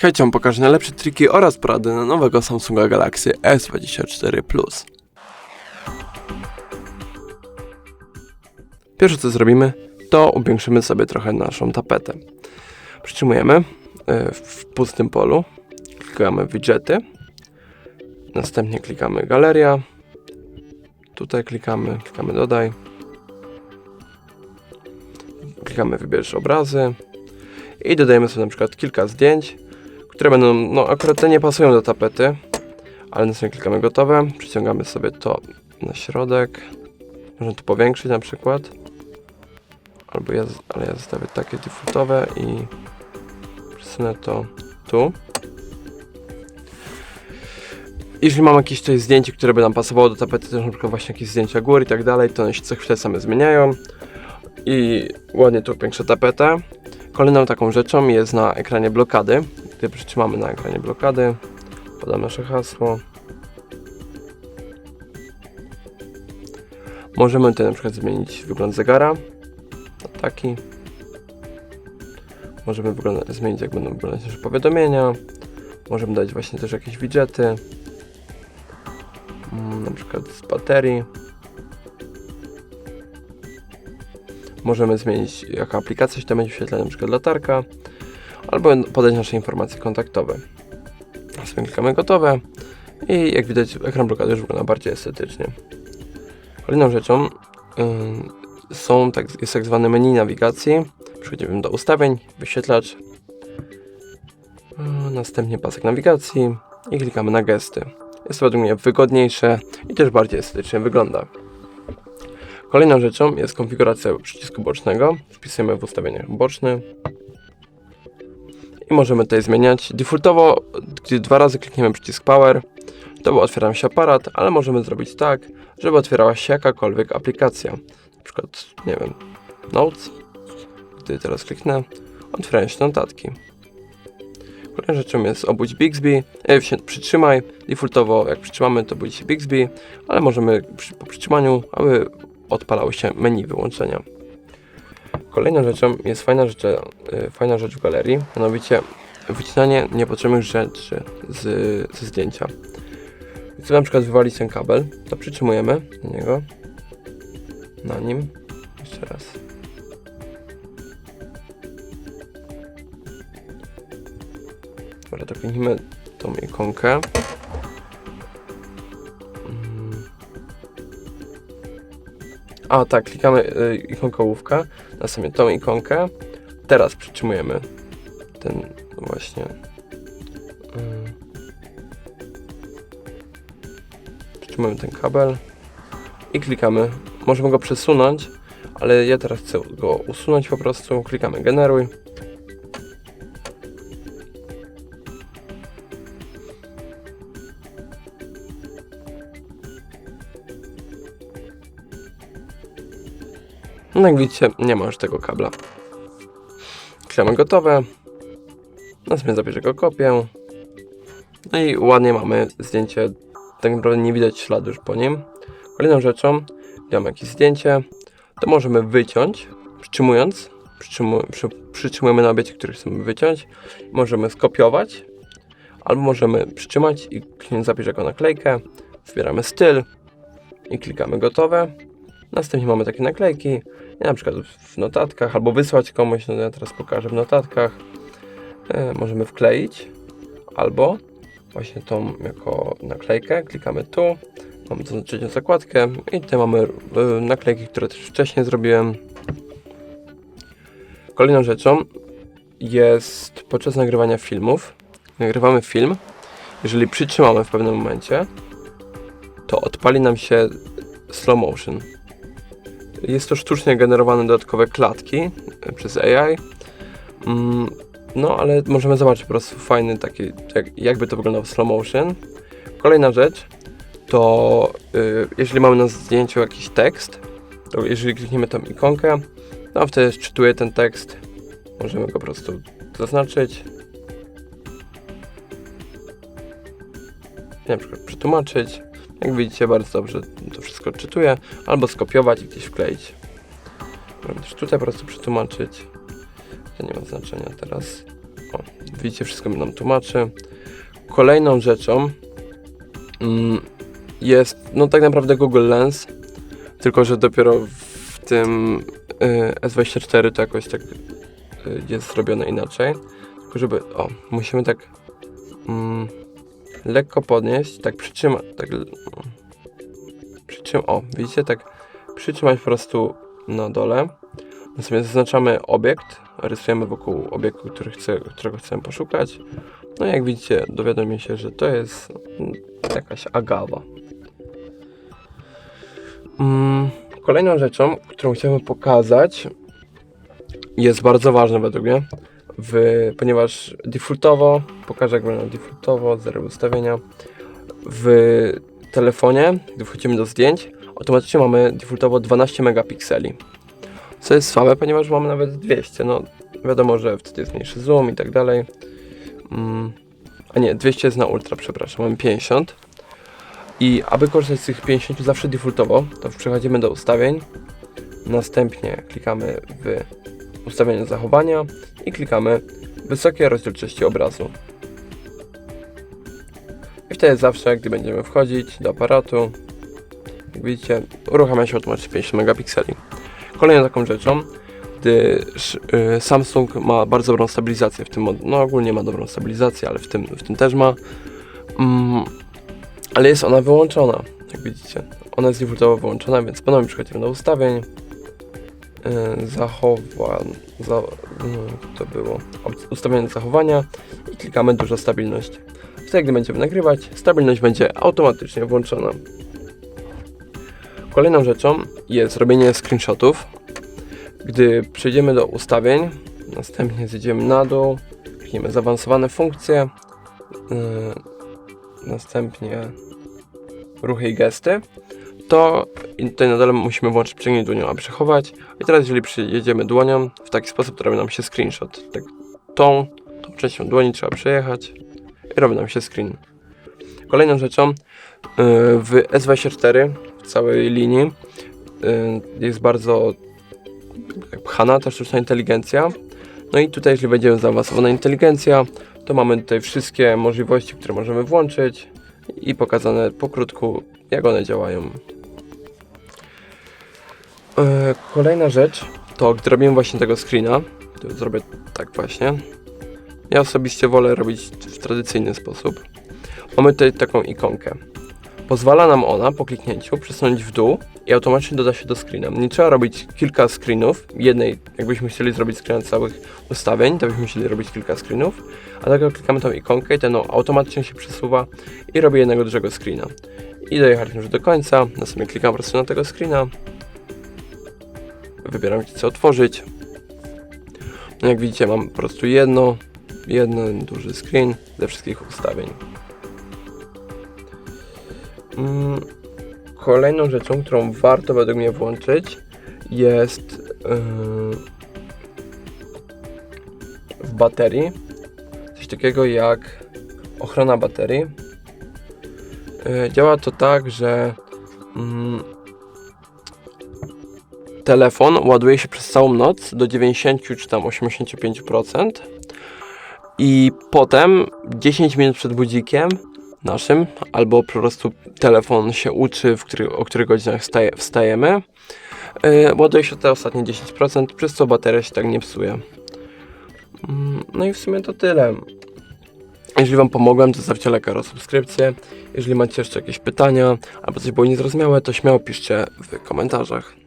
Chęcią pokażę najlepsze triki oraz porady na nowego Samsunga Galaxy S24 Plus. Pierwsze co zrobimy, to upiększymy sobie trochę naszą tapetę. Przytrzymujemy y, w pustym polu, klikamy widgety, następnie klikamy galeria, tutaj klikamy, klikamy dodaj, klikamy wybierz obrazy i dodajemy sobie na przykład kilka zdjęć, które będą, no akurat te nie pasują do tapety, ale następnie klikamy gotowe, przyciągamy sobie to na środek, można to powiększyć na przykład, albo ja, ale ja zostawię takie defaultowe i przesunę to tu. Jeżeli mam jakieś tutaj zdjęcie, które by nam pasowało do tapety, też na przykład właśnie jakieś zdjęcia gór i tak dalej, to one się co chwilę same zmieniają i ładnie tu upiększę tapetę. Kolejną taką rzeczą jest na ekranie blokady. Gdy przytrzymamy na ekranie blokady, podam nasze hasło. Możemy tutaj na przykład zmienić wygląd zegara taki. Możemy zmienić jak będą wyglądać nasze powiadomienia. Możemy dać właśnie też jakieś widgety. Mm, Na przykład z baterii. Możemy zmienić jaka aplikacja się tam będzie wyświetlać, na przykład latarka. Albo podać nasze informacje kontaktowe. Następnie klikamy gotowe. I jak widać ekran blokady już wygląda bardziej estetycznie. Kolejną rzeczą ym, są tak, jest tak zwane menu nawigacji. Przechodzimy do ustawień, wyświetlacz. Yy, Następnie pasek nawigacji i klikamy na gesty. Jest według mnie wygodniejsze i też bardziej estetycznie wygląda. Kolejną rzeczą jest konfiguracja przycisku bocznego. Wpisujemy w ustawieniach boczny. I możemy tutaj zmieniać. Defaultowo, gdy dwa razy klikniemy przycisk Power, to otwiera się aparat, ale możemy zrobić tak, żeby otwierała się jakakolwiek aplikacja. Na przykład, nie wiem, Notes. Gdy teraz kliknę, otwierają się notatki. Kolejną rzeczą jest obudź Bixby, e, wsi- przytrzymaj. Defaultowo jak przytrzymamy to budzi się Bixby, ale możemy przy, po przytrzymaniu, aby odpalało się menu wyłączenia. Kolejną rzeczą jest fajna rzecz, e, fajna rzecz w galerii, mianowicie wycinanie niepotrzebnych rzeczy z, ze zdjęcia. Chcemy na przykład wywalić ten kabel, to przytrzymujemy na niego, na nim, jeszcze raz. Dobra, dopinimy tą ikonkę. A tak, klikamy y, ikonkę ołówka, następnie tą ikonkę. Teraz przytrzymujemy ten właśnie. y, Przytrzymujemy ten kabel i klikamy. Możemy go przesunąć, ale ja teraz chcę go usunąć po prostu. Klikamy generuj. No jak widzicie, nie ma już tego kabla. Klikamy gotowe. Następnie zabierze go kopię. No i ładnie mamy zdjęcie. Tak naprawdę nie widać śladu już po nim. Kolejną rzeczą, gdy mamy jakieś zdjęcie, to możemy wyciąć, przytrzymując. Przytrzymu, przy, przytrzymujemy na obiekcie, który chcemy wyciąć. Możemy skopiować, albo możemy przytrzymać i klient zabierze go naklejkę. Wybieramy styl i klikamy gotowe. Następnie mamy takie naklejki, na przykład w notatkach, albo wysłać komuś, no ja teraz pokażę w notatkach. E, możemy wkleić, albo właśnie tą jako naklejkę, klikamy tu, mamy tą trzecią zakładkę i tutaj mamy e, naklejki, które też wcześniej zrobiłem. Kolejną rzeczą jest podczas nagrywania filmów, nagrywamy film, jeżeli przytrzymamy w pewnym momencie, to odpali nam się slow motion. Jest to sztucznie generowane dodatkowe klatki e, przez AI. Mm, No, ale możemy zobaczyć po prostu fajny taki, jak, jakby to wyglądało w slow motion. Kolejna rzecz to y, jeżeli mamy na zdjęciu jakiś tekst, to jeżeli klikniemy tą ikonkę, no wtedy czytuje ten tekst. Możemy go po prostu zaznaczyć. Na przykład przetłumaczyć. Jak widzicie, bardzo dobrze to wszystko czytuje, albo skopiować i gdzieś wkleić. Tutaj po prostu przetłumaczyć. To nie ma znaczenia teraz. O, widzicie, wszystko mi nam tłumaczy. Kolejną rzeczą mm, jest, no tak naprawdę Google Lens, tylko że dopiero w tym y, S24 to jakoś tak y, jest zrobione inaczej. Tylko żeby, o, musimy tak mm, lekko podnieść, tak przytrzymać, tak przytrzym, o, widzicie, tak przytrzymać po prostu na dole. Następnie zaznaczamy obiekt, rysujemy wokół obiektu, który chce, którego chcemy poszukać. No i jak widzicie, dowiadomie się, że to jest jakaś agawa. Mm, Kolejną rzeczą, którą chciałbym pokazać, jest bardzo ważne według mnie, w, ponieważ defaultowo, pokażę jak wygląda defaultowo, zero ustawienia, w telefonie, gdy wchodzimy do zdjęć, automatycznie mamy defaultowo 12 megapikseli. Co jest słabe, ponieważ mamy nawet 200, no wiadomo, że wtedy jest mniejszy zoom i tak dalej. Mm, a nie, 200 jest na ultra, przepraszam, mamy 50. I aby korzystać z tych 50 zawsze defaultowo, to przechodzimy do ustawień, następnie klikamy w ustawienia zachowania i klikamy wysokie rozdzielczości obrazu. I wtedy zawsze, gdy będziemy wchodzić do aparatu, jak widzicie, uruchamia się automatycznie 50 megapikseli. Kolejną taką rzeczą, gdyż y, Samsung ma bardzo dobrą stabilizację w tym no ogólnie ma dobrą stabilizację, ale w tym, w tym też ma. Mm, ale jest ona wyłączona, jak widzicie. Ona jest defaultowo wyłączona, więc ponownie przechodzimy do ustawień. Yy, zachowa... Za, no, to było ustawienie zachowania i klikamy duża stabilność. Wtedy, gdy będziemy nagrywać, stabilność będzie automatycznie włączona. Kolejną rzeczą jest robienie screenshotów. Gdy przejdziemy do ustawień, następnie zjedziemy na dół, klikniemy zaawansowane funkcje, yy, następnie ruchy i gesty, to i tutaj na dole musimy włączyć przyciągnięcie dłonią, aby przechować. I teraz jeżeli przyjedziemy dłonią, w taki sposób to robi nam się screenshot. Tak tą, tą częścią dłoni trzeba przejechać i robi nam się screen. Kolejną rzeczą yy, w S24 w całej linii yy, jest bardzo pchana ta sztuczna inteligencja. No i tutaj, jeżeli będziemy zaawansowana inteligencja, to mamy tutaj wszystkie możliwości, które możemy włączyć i pokazane pokrótku, jak one działają. E, Kolejna rzecz to, gdy robimy właśnie tego screena, to zrobię tak właśnie. Ja osobiście wolę robić w tradycyjny sposób. Mamy tutaj taką ikonkę. Pozwala nam ona po kliknięciu przesunąć w dół i automatycznie doda się do screena. Nie trzeba robić kilka screenów, jednej, jakbyśmy chcieli zrobić screen całych ustawień, to byśmy musieli robić kilka screenów, a tak jak klikamy tą ikonkę i ten automatycznie się przesuwa i robi jednego dużego screena. I dojechaliśmy już do końca, następnie klikam po prostu na tego screena, wybieram gdzie chcę otworzyć. No jak widzicie mam po prostu jedno, jeden duży screen ze wszystkich ustawień. Mm, Kolejną rzeczą, którą warto według mnie włączyć jest yy, w baterii coś takiego jak ochrona baterii. Yy, Działa to tak, że mm, telefon ładuje się przez całą noc do 90 czy tam 85% i potem 10 minut przed budzikiem naszym, albo po prostu telefon się uczy, w który, o których godzinach wstaje, wstajemy. Yy, ładuje się te ostatnie 10%, przez co bateria się tak nie psuje. Mm, No i w sumie to tyle. Jeżeli Wam pomogłem, to zostawcie lajka oraz subskrypcję. Jeżeli macie jeszcze jakieś pytania, albo coś było niezrozumiałe, to śmiało piszcie w komentarzach.